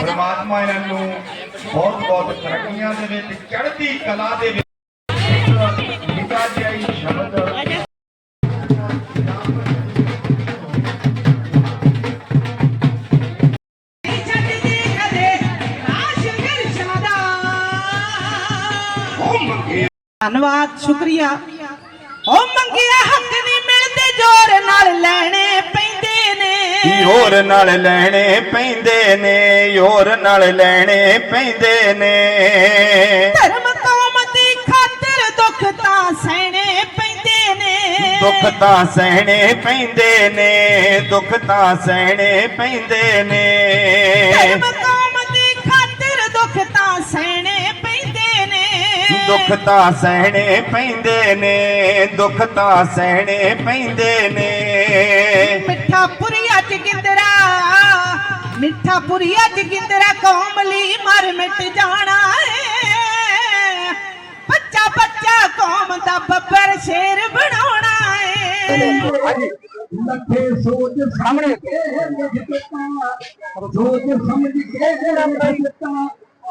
ਪਰਮਾਤਮਾ ਇਹਨਾਂ ਨੂੰ ਬਹੁਤ ਬਹੁਤ ਤਰੱਕੀਆਂ ਦੇ ਵਿੱਚ, ਚੜ੍ਹਦੀ ਕਲਾ ਦੇ ਵਿੱਚ। ਇੱਕ ਨਿੱਕਾ ਸ਼ਬਦ। ਧੰਨਵਾਦ, ਸ਼ੁਕਰੀਆ। ਉਹ ਮੰਗਿਆ ਹੱਕ ਨਹੀਂ ਮਿਲਦੇ, ਜ਼ੋਰ ਨਾਲ ਲੈਣੇ ਹੋਰ ਨਾਲ ਲੈਣੇ ਪੈਂਦੇ ਨੇ? ਹੋਰ ਨਾਲ ਲੈਣੇ ਪੈਂਦੇ ਨੇ? ਧਰਮ ਕੌਮ ਦੀ ਖਾਤਰ ਦੁੱਖ ਤਾਂ ਸਹਿਣੇ ਪੈਂਦੇ ਨੇ। ਦੁੱਖ ਤਾਂ ਸਹਿਣੇ ਪੈਂਦੇ ਨੇ ਦੁੱਖ ਤਾਂ ਸਹਿਣੇ ਪੈਂਦੇ ਨੇ। ਧਰਮ ਕੌਮ ਦੀ ਖਾਤਰ ਦੁੱਖ ਤਾਂ ਸਹਿਣੇ ਪੈਂਦੇ ਨੇ। ਦੁੱਖ ਤਾਂ ਸਹਿਣੇ ਪੈਂਦੇ ਨੇ ਦੁੱਖ ਤਾਂ ਸਹਿਣੇ ਪੈਂਦੇ ਨੇ। ਮਿੱਠਾ ਪੁਰੀਆ ਚ ਗਿੰਦਰਾ ਮਿੱਠਾ ਮਰ ਮਿਟ ਜਾਣਾ ਏ। ਬੱਚਾ ਬੱਚਾ ਕੌਮ ਦਾ ਬੱਬਰ ਸ਼ੇਰ ਬਣਾਉਣਾ ਏ। ਲੱਖੇ ਸੋਚ ਸਾਹਮਣੇ। ਸੋਚ ਸਮਝ ਕੇ ਜਿਹੜਾ ਮੈਂ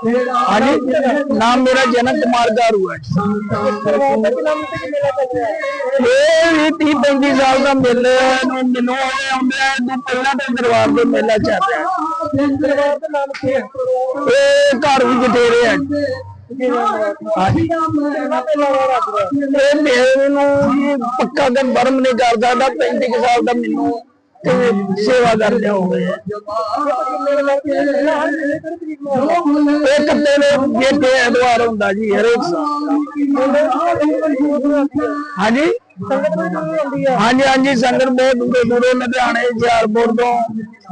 ਹਾਂਜੀ, ਨਾਮ ਮੇਰਾ ਜਨਕ ਕੁਮਾਰ ਗਾਰੂ ਹੈ। ਇਹ ਵੀ ਤੀਹ ਪੈਂਤੀ ਸਾਲ ਦਾ ਮੇਲੇ ਨੂੰ ਮੈਨੂੰ ਆਉਂਦੇ ਆਉਂਦੇ ਨੂੰ ਪਹਿਲਾਂ ਤੇ ਦਰਬਾਰ ਦੇ ਮੇਲਾ ਚੱਲ ਰਿਹਾ ਇਹ ਘਰ ਵੀ ਜਟੇਰੇ ਆ। ਇਹ ਮੇਰੇ ਨੂੰ ਪੱਕਾ ਤੇ ਬਰਮ ਨਹੀਂ ਕਰਦਾ ਦਾ 35 ਕੁ ਸਾਲ ਦਾ ਮੈਨੂੰ ਤੇ ਸੇਵਾ ਕਰ ਲਿਆ ਹੋਵੇ। ਇਹ ਐਤਵਾਰ ਹੁੰਦਾ ਜੀ, ਹਰੇਕ ਸਾਲ। ਹਾਂਜੀ? ਹਾਂਜੀ ਹਾਂਜੀ, ਸੰਗਤ ਬਹੁਤ ਦੂਰੋਂ ਦੂਰੋਂ, ਲੁਧਿਆਣੇ, ਹੁਸ਼ਿਆਰਪੁਰ ਤੋਂ,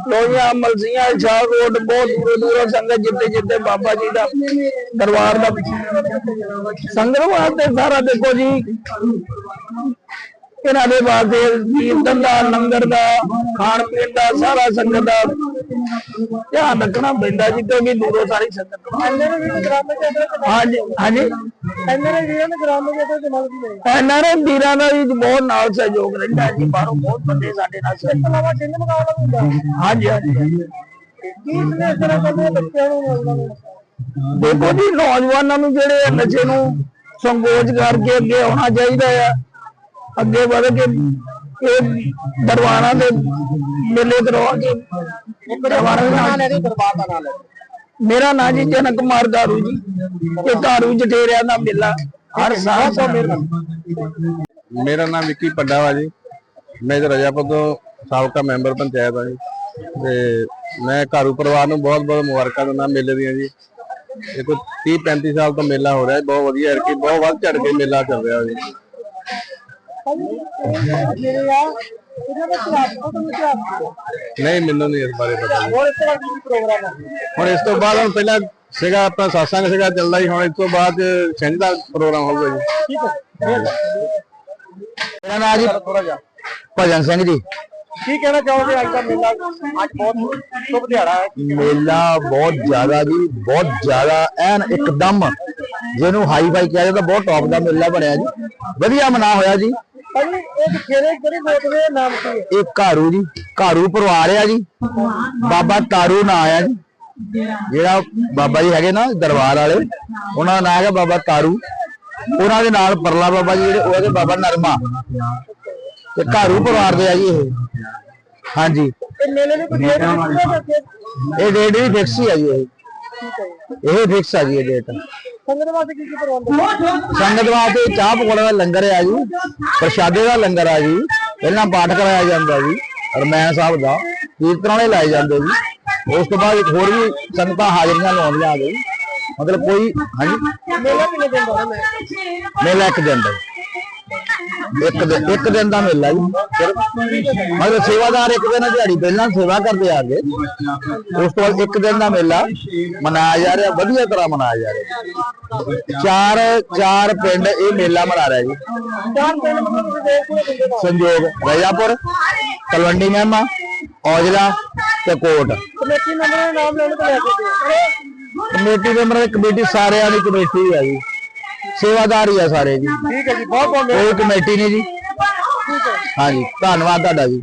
ਲੋਹੀਆਂ, ਮਲਸੀਆਂ ਰੋਡ ਬਹੁਤ ਦੂਰੋਂ ਦੂਰੋਂ ਸੰਗਤ ਜਿੱਤੇ ਜਿੱਤੇ ਬਾਬਾ ਜੀ ਦਾ ਦਰਬਾਰ ਦਾ ਸੰਗਤ ਵਾਸਤੇ ਸਾਰਾ ਦੇਖੋ ਜੀ। ਇਹਨਾਂ ਦੇ ਵਾਸਤੇ ਕੀਰਤਨ ਦਾ ਲੰਗਰ ਦਾ ਖਾਣ ਪੀਣ ਦਾ ਸਾਰਾ ਸੰਗਤ ਦਾ ਧਿਆਨ ਰੱਖਣਾ ਪੈਂਦਾ ਜੀ ਕਿਉਂਕਿ ਦੂਰੋਂ ਸਾਰੀ ਸੰਗਤ ਹਾਂਜੀ ਹਾਂਜੀ। ਵੀਰਾਂ ਦਾ ਵੀ ਬਹੁਤ ਨਾਲ ਸਹਿਯੋਗ ਰਹਿੰਦਾ ਜੀ ਬਾਹਰੋਂ ਬਹੁਤ ਬੰਦੇ ਸਾਡੇ ਨਾਲ ਸਹਿਯੋਗ ਹਾਂਜੀ ਹਾਂਜੀ। ਦੇਖੋ ਜੀ ਨੌਜਵਾਨਾਂ ਨੂੰ ਜਿਹੜੇ ਨਸ਼ੇ ਨੂੰ ਸੰਗੋਚ ਕਰਕੇ ਅੱਗੇ ਆਉਣਾ ਚਾਹੀਦਾ ਆ। ਅੱਗੇ ਵਧ ਕੇ ਇਹ ਦਰਬਾਰਾਂ ਦੇ ਮੇਲੇ ਕਰਵਾ ਕੇ ਦਰਬਾਰਾਂ ਦੇ ਨਾਲ ਮੇਰਾ ਨਾਂ ਜੀ ਜਨਕ ਕੁਮਾਰ ਗਾਰੂ ਜੀ ਇਹ ਗਾਰੂ ਜਟੇਰਿਆਂ ਦਾ ਮੇਲਾ ਹਰ ਸਾਲ ਤੋਂ ਮੇਰਾ ਨਾਮ ਵਿੱਕੀ ਪੱਡਾ ਵਾ ਜੀ। ਮੈਂ ਇਧਰ ਰਜਾਪੁਰ ਤੋਂ ਸਾਬਕਾ ਮੈਂਬਰ ਪੰਚਾਇਤ ਆ ਜੀ। ਤੇ ਮੈਂ ਘਾਰੂ ਪਰਿਵਾਰ ਨੂੰ ਬਹੁਤ ਬਹੁਤ ਮੁਬਾਰਕਾਂ ਦਿੰਦਾ ਮੇਲੇ ਦੀਆਂ ਜੀ। ਦੇਖੋ 30 35 ਸਾਲ ਤੋਂ ਮੇਲਾ ਹੋ ਰਿਹਾ ਹੈ ਬਹੁਤ ਵਧੀਆ ਹੈ ਕਿ ਬਹੁਤ ਵੱਧ ਚੜ ਕੇ ਮੇਲਾ ਚੱਲ ਰਿਹਾ ਜੀ। ਨਹੀਂ ਮੈਨੂੰ ਨਹੀਂ ਇਸ ਬਾਰੇ ਪਤਾ। ਜੀ। ਹੁਣ ਇਸ ਤੋਂ ਬਾਅਦ ਹੁਣ ਪਹਿਲਾਂ ਸੀਗਾ ਆਪਣਾ ਸਾਸਾਂਗ ਸੀਗਾ ਚੱਲਦਾ ਹੀ ਹੁਣ ਇਸ ਤੋਂ ਬਾਅਦ ਸਿੰਝ ਦਾ ਪ੍ਰੋਗਰਾਮ ਹੋਊਗਾ ਜੀ। ਮੇਰਾ ਨਾਂ ਜੀ ਭਜਨ ਸਿੰਘ ਜੀ। ਕੀ ਕਹਿਣਾ ਚਾਹੋਗੇ? ਅੱਜ ਦਾ ਮੇਲਾ ਅੱਜ ਬਹੁਤ ਸ਼ੁਭ ਦਿਹਾੜਾ ਹੈ। ਮੇਲਾ ਬਹੁਤ ਜ਼ਿਆਦਾ ਜੀ ਬਹੁਤ ਜ਼ਿਆਦਾ। ਐਨ ਇੱਕਦਮ ਜਿਹਨੂੰ ਹਾਈ ਫਾਈ ਕਿਹਾ ਜਾਂਦਾ ਬਹੁਤ ਟੌਪ ਦਾ ਮੇਲਾ ਬਣਿਆ ਜੀ। ਵਧੀਆ ਮਨਾ ਹੋਇਆ ਜੀ। ਭਾਜੀ ਇਹ ਕਿਹੜੇ ਕਿਹੜੇ ਬੋਟ ਦੇ ਨਾਮ ਕੀ ਹੈ? ਇਹ ਘਾਰੂ ਜੀ ਘਾਰੂ ਪਰਿਵਾਰ ਆ ਜੀ। ਬਾਬਾ ਤਾਰੂ ਨਾਂ ਆ ਜੀ। ਜਿਹੜਾ ਬਾਬਾ ਜੀ ਹੈਗੇ ਨਾ ਦਰਬਾਰ ਵਾਲੇ ਉਹਨਾਂ ਦਾ ਨਾਂ ਹੈਗਾ ਬਾਬਾ ਤਾਰੂ। ਉਹਨਾਂ ਦੇ ਨਾਲ ਪਰਲਾ ਬਾਬਾ ਜੀ ਜਿਹੜੇ ਉਹ ਹੈਗੇ ਬਾਬਾ ਨਰਮਾ। ਤੇ ਘਾਰੂ ਪਰਿਵਾਰ ਦੇ ਆ ਜੀ ਇਹ। ਹਾਂਜੀ। ਇਹ ਮੇਲੇ ਦੀ ਕੋਈ ਡੇਟ ਨਹੀਂ ਇਹ ਡੇਟ ਵੀ ਫਿਕਸ ਹੀ ਆ ਜੀ ਇਹ। ਇਹ ਫਿਕਸ ਆ ਜੀ ਇਹ ਡੇਟ ਸੰਗਤ ਵਾਸਤੇ ਕੀ ਕੀ ਪ੍ਰਬੰਧ ਹੈ ਸੰਗਤ ਵਾਸਤੇ ਚਾਹ ਪਕੌੜੇ ਦਾ ਲੰਗਰ ਆ ਜੀ। ਪ੍ਰਸ਼ਾਦੇ ਦਾ ਲੰਗਰ ਆ ਜੀ। ਪਹਿਲਾਂ ਪਾਠ ਕਰਾਇਆ ਜਾਂਦਾ ਜੀ ਰਮੈਨ ਸਾਹਿਬ ਦਾ। ਕੀਰਤਨ ਵਾਲੇ ਲਾਏ ਜਾਂਦੇ ਜੀ। ਉਸ ਤੋਂ ਬਾਅਦ ਇੱਕ ਹੋਰ ਵੀ ਸੰਗਤਾਂ ਹਾਜ਼ਰੀਆਂ ਲਾਉਂਦੀਆਂ ਆ ਗਈ ਮਤਲਬ ਕੋਈ ਹਾਂਜੀ? ਮੇਲਾ ਕਿੰਨੇ ਦਿਨ ਦਾ ਹੈ ਮੇਲਾ ਇੱਕ ਦਿਨ ਦਾ। ਇੱਕ ਦਿਨ ਇੱਕ ਦਿਨ ਦਾ ਮੇਲਾ ਜੀ। ਫਿਰ ਮਤਲਬ ਸੇਵਾਦਾਰ ਇੱਕ ਦਿਨ ਦਿਹਾੜੀ ਪਹਿਲਾਂ ਸੇਵਾ ਕਰਦੇ ਆ ਗਏ ਉਸ ਤੋਂ ਬਾਅਦ ਇੱਕ ਦਿਨ ਦਾ ਮੇਲਾ ਮਨਾਇਆ ਜਾ ਰਿਹਾ, ਵਧੀਆ ਤਰ੍ਹਾਂ ਮਨਾਇਆ ਜਾ ਰਿਹਾ। ਚਾਰ ਚਾਰ ਪਿੰਡ ਇਹ ਮੇਲਾ ਮਨਾ ਰਿਹਾ ਜੀ। ਸੰਜੋਗ, ਰਜਾਪੁਰ, ਤਲਵੰਡੀ ਮਹਿਮਾ, ਔਜਲਾ ਤੇ ਕੋਟ। ਕਮੇਟੀ ਮੈਂਬਰਾਂ ਦੇ ਨਾਮ ਲੈਣ ਤੋਂ ਲੈ ਕੇ। ਕਮੇਟੀ ਦੇ ਮਰੇ ਕਮੇਟੀ ਸਾਰਿਆਂ ਦੀ ਕਮੇਟੀ ਹੈ ਜੀ। ਸੇਵਾਦਾਰ ਹੀ ਆ ਸਾਰੇ ਜੀ। ਠੀਕ ਹੈ ਜੀ ਬਹੁਤ ਬਹੁਤ ਕੋਈ ਕਮੇਟੀ ਨਹੀਂ ਜੀ। ਹਾਂਜੀ ਧੰਨਵਾਦ ਤੁਹਾਡਾ ਜੀ।